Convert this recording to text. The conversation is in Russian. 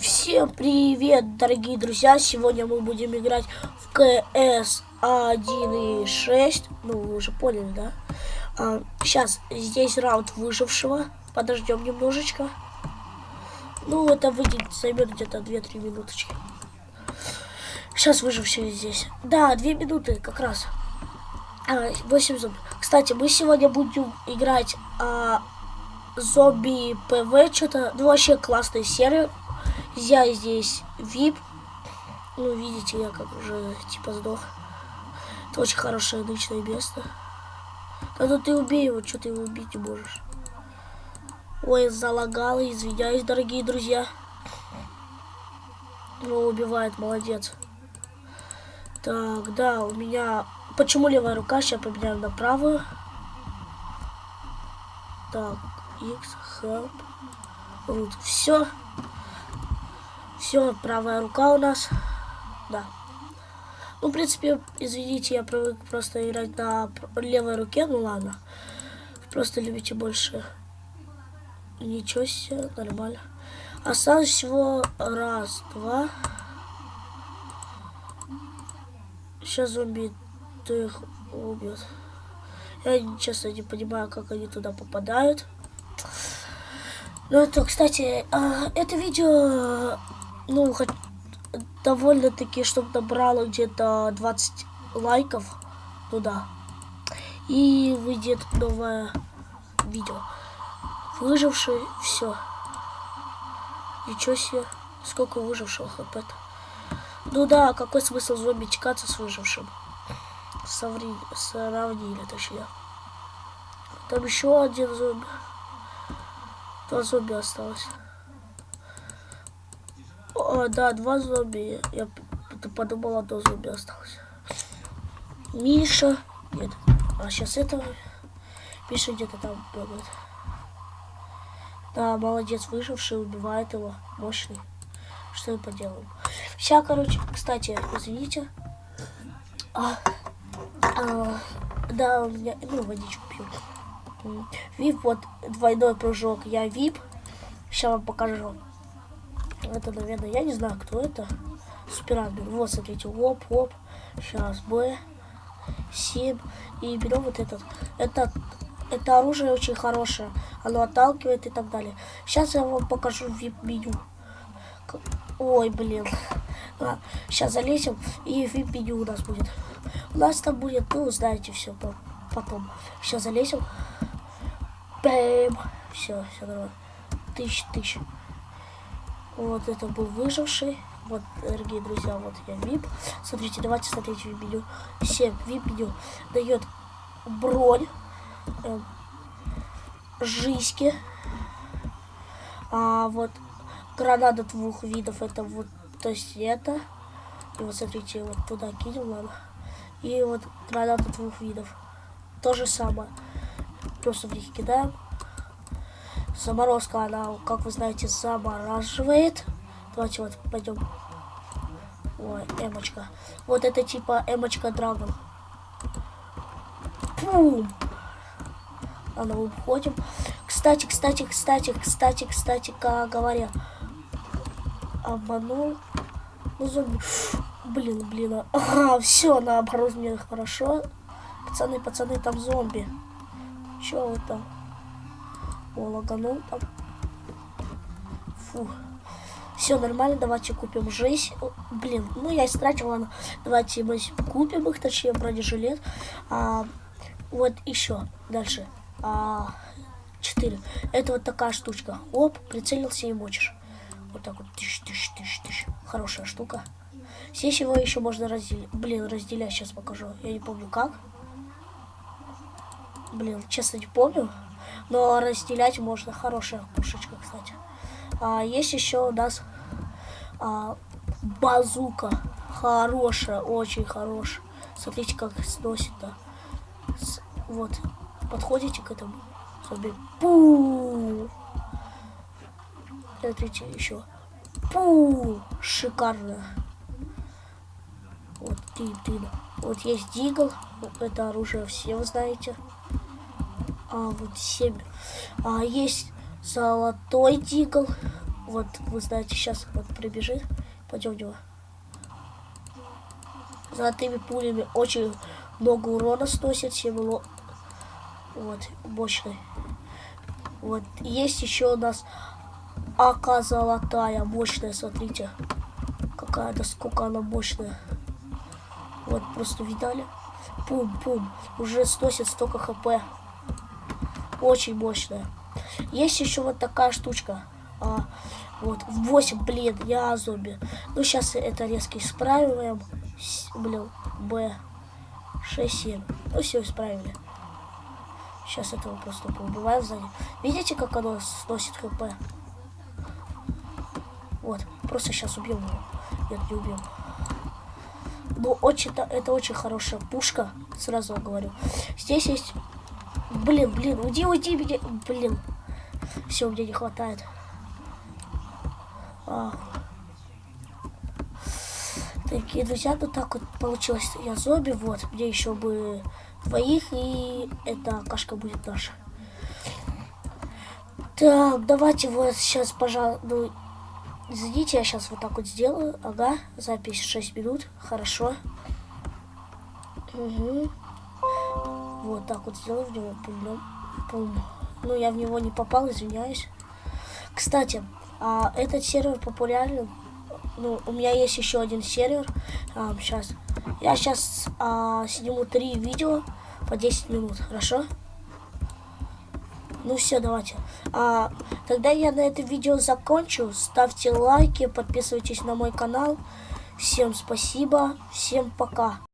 Всем привет, дорогие друзья! Сегодня мы будем играть в КС 1.6. Ну, вы уже поняли, да? А, сейчас здесь раунд выжившего. Подождем немножечко. Ну, это выйдет, займет где-то 2-3 минуточки. Сейчас выживший здесь. Да, 2 минуты как раз. А, 8 зомби. Кстати, мы сегодня будем играть а, зомби ПВ, что-то, ну вообще классная серия. Я здесь VIP. Ну, видите, я как уже типа сдох. Это очень хорошее нычное место. Да ну ты убей его, что ты его убить не можешь. Ой, залагало, извиняюсь, дорогие друзья. Ну, убивает, молодец. Так, да, у меня... Почему левая рука? Сейчас поменяю на правую. Так, X, help, root. Все. Все, правая рука у нас. Да. Ну, в принципе, извините, я привык просто играть на левой руке. Ну ладно. Просто любите больше. Ничего себе, нормально. Осталось всего раз, два. Сейчас зомби их убьет. Я, честно, не понимаю, как они туда попадают. Ну, это, кстати, а, это видео, ну, довольно-таки, чтобы набрало где-то 20 лайков туда. И выйдет новое видео. Выживший, все. Ничего себе, сколько выжившего хп -то. Ну да, какой смысл зомби чекаться с выжившим? Соври... Сравнили, точнее. Там еще один зомби. Два зомби осталось. О, да, два зомби. Я подумала, одно зомби осталось. Миша. Нет. А сейчас этого. Миша где-то там бегает. Да, молодец, выживший, убивает его. Мощный. Что мы поделаем? Сейчас, короче, кстати, извините. А, а, да, у меня, ну, водичку пью. Вип, вот двойной прыжок. Я вип. Сейчас вам покажу. Это, наверное, я не знаю, кто это. Суперадмин. Вот, смотрите, оп, оп. Сейчас, Б. 7. И берем вот этот. Это, это оружие очень хорошее. Оно отталкивает и так далее. Сейчас я вам покажу вип-меню. Ой, блин. А, сейчас залезем, и вип-меню у нас будет. У нас там будет, ну, знаете, все потом. Сейчас залезем. Бэм. Все, все нормально. Тысяч, тысяч. Вот это был выживший. Вот, дорогие друзья, вот я VIP. Смотрите, давайте смотреть в меню. 7 VIP меню дает бронь, э, жизни. А вот граната двух видов, это вот, то есть это. И вот смотрите, вот туда кинем, ладно. И вот граната двух видов. То же самое просто в них кидаем. Заморозка, она, как вы знаете, замораживает. Давайте вот пойдем. Ой, эмочка. Вот это типа эмочка драгон. Пум! Ладно, уходим. Кстати, кстати, кстати, кстати, кстати, как говоря. Обманул. Ну, зомби. Блин, блин. Ага, все, наоборот, мне хорошо. Пацаны, пацаны, там зомби. Че вы там? О, лаганул там. Фу. Все нормально, давайте купим жизнь. О, блин, ну я истратил, ладно. Давайте мы купим их, точнее, бронежилет. А, вот еще дальше. А, 4. Это вот такая штучка. Оп, прицелился и мочишь. Вот так вот. Тыщ, тыщ, тыщ, тыщ. Хорошая штука. Здесь его еще можно разделить. Блин, разделять сейчас покажу. Я не помню как. Блин, честно не помню. Но разделять можно. Хорошая пушечка, кстати. А, есть еще у нас а, базука. Хорошая, очень хорошая. Смотрите, как сносит-то. Вот. Подходите к этому. Зомби. Пу! Смотрите, еще. Пу! Шикарно. Вот, ты, ты. Вот есть дигл. Это оружие все знаете а, вот 7. А, есть золотой дигл. вот вы знаете, сейчас вот прибежит, пойдем него. Золотыми пулями очень много урона сносит, 7 ло... Вот, мощный. Вот, есть еще у нас АК золотая, мощная, смотрите. Какая-то, сколько она мощная. Вот, просто видали? Пум-пум. Уже сносит столько хп. Очень мощная. Есть еще вот такая штучка. А, вот, 8, блин, я зомби. Ну, сейчас это резко исправим. С- Блин, Б. 6, 7. Ну, все, исправили. Сейчас этого просто поубиваем сзади. Видите, как оно сносит хп? Вот, просто сейчас убьем его. Нет, не убьем. Ну, очень, это очень хорошая пушка, сразу говорю. Здесь есть... Блин, блин, уйди, уйди, меня... Блин. Все, мне не хватает. А. Такие друзья, ну так вот получилось. Я зомби, вот. Мне еще бы двоих, и эта кашка будет наша. Так, давайте вот сейчас, пожалуй, ну, извините, я сейчас вот так вот сделаю. Ага, запись 6 минут, хорошо. Угу. Вот так вот сделаю в него, пульнем. Пум. Ну, я в него не попал, извиняюсь. Кстати, а, этот сервер популярен. Ну, у меня есть еще один сервер. сейчас. Я сейчас сниму три видео по 10 минут, хорошо? Ну все, давайте. А, тогда я на это видео закончу. Ставьте лайки, подписывайтесь на мой канал. Всем спасибо, всем пока.